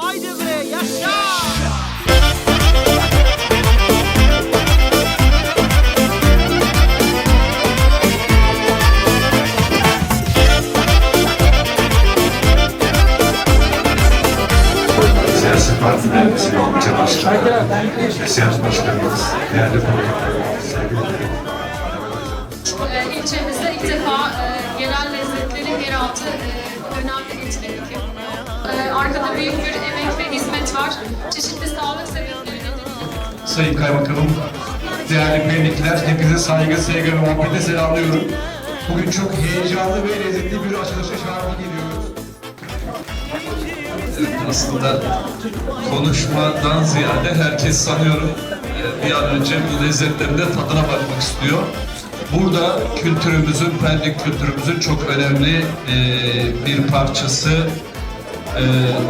Haydi bre yaşa. siyasi partilerimizin ilçe başkanı, siyasi başkanımız, değerli konuklarımız, sevgili İlçemizde ilk defa e, yerel lezzetlerin yeraltı e, önemli geçilerek yapılıyor. Ee, Arkada büyük bir emek ve hizmet var. Çeşitli sağlık sebepleri Sayın Kaymakamım, değerli pendikler, hepinize saygı, sevgi ve muhabbetle selamlıyorum. Bugün çok heyecanlı ve lezzetli bir açılışa şahit geliyoruz. aslında konuşmadan ziyade herkes sanıyorum e, bir an önce bu lezzetlerin de tadına bakmak istiyor. Burada kültürümüzün, Pendik kültürümüzün çok önemli e, bir parçası. E,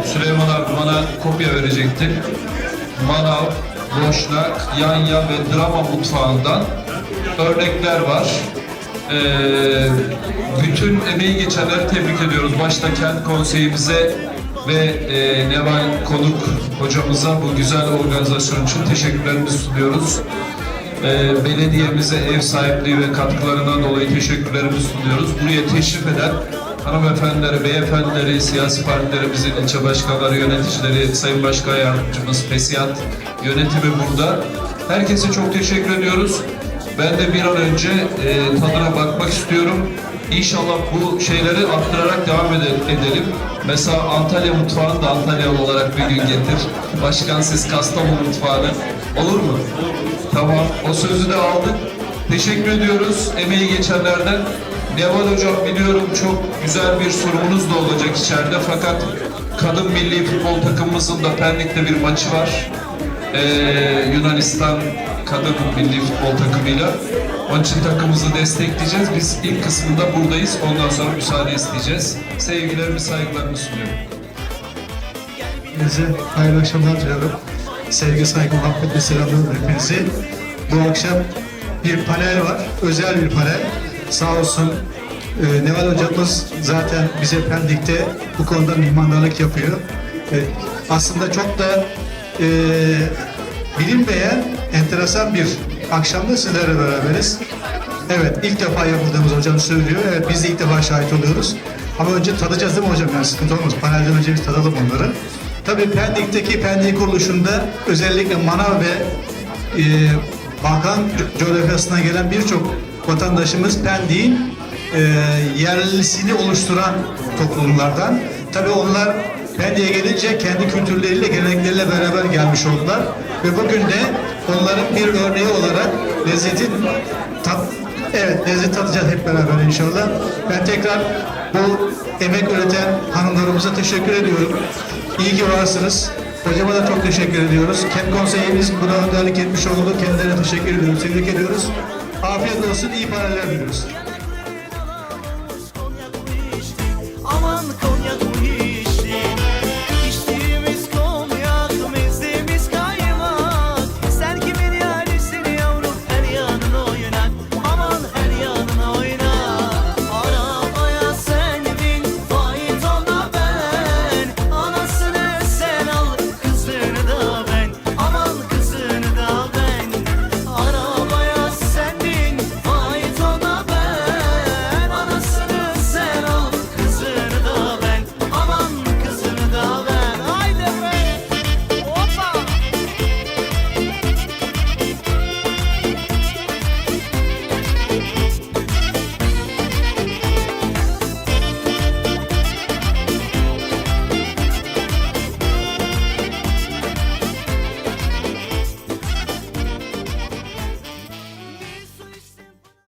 Süleyman abi bana kopya verecekti. Manav, Boşnak, Yanya ve Drama mutfağından örnekler var. E, bütün emeği geçenleri tebrik ediyoruz. Başta kent konseyimize ve e, Neval Konuk hocamıza bu güzel organizasyon için teşekkürlerimizi sunuyoruz. E, belediyemize ev sahipliği ve katkılarından dolayı teşekkürlerimizi sunuyoruz. Buraya teşrif eden hanımefendileri, beyefendileri, siyasi partilerimizin ilçe başkanları, yöneticileri, Sayın Başkan Yardımcımız, Fesiyat yönetimi burada. Herkese çok teşekkür ediyoruz. Ben de bir an önce e, tadına bakmak istiyorum. İnşallah bu şeyleri arttırarak devam ede- edelim. Mesela Antalya mutfağını da Antalya olarak bir gün getir. Başkan siz Kastamonu mutfağını. Olur mu? Tamam. O sözü de aldık. Teşekkür ediyoruz emeği geçenlerden. Neval Hocam biliyorum çok güzel bir sunumunuz da olacak içeride fakat kadın milli futbol takımımızın da Pendik'te bir maçı var. Ee, Yunanistan kadın milli futbol takımıyla. Onun için takımımızı destekleyeceğiz. Biz ilk kısmında buradayız. Ondan sonra müsaade isteyeceğiz. Sevgilerimi, saygılarımı sunuyorum. Hepinize hayırlı akşamlar diliyorum. Sevgi, saygı, muhabbetle selamlıyorum hepinizi. Bu akşam bir panel var, özel bir panel. Sağ olsun e, Neval hocamız zaten bize Pendik'te bu konuda mihmandarlık yapıyor. E, aslında çok da e, bilinmeyen enteresan bir akşamda sizlerle beraberiz. Evet, ilk defa yapıldığımız hocam söylüyor. Evet, biz de ilk defa şahit oluyoruz. Ama önce tadacağız değil mi hocam? Yani sıkıntı olmaz. Panelden önce bir tadalım onları. Tabii Pendik'teki Pendik kuruluşunda özellikle Manav ve e, Balkan co- coğrafyasından gelen birçok vatandaşımız Pendik'in e, yerlisini oluşturan toplumlardan. Tabii onlar Pendik'e gelince kendi kültürleriyle, gelenekleriyle beraber gelmiş oldular. Ve bugün de onların bir örneği olarak lezzetin tat, evet lezzet tadacağız hep beraber inşallah. Ben tekrar bu emek üreten hanımlarımıza teşekkür ediyorum. İyi ki varsınız. Hocama da çok teşekkür ediyoruz. Kent konseyimiz buna önderlik etmiş oldu. Kendilerine teşekkür ediyoruz. Tebrik ediyoruz. Afiyet olsun, iyi paralar diliyoruz.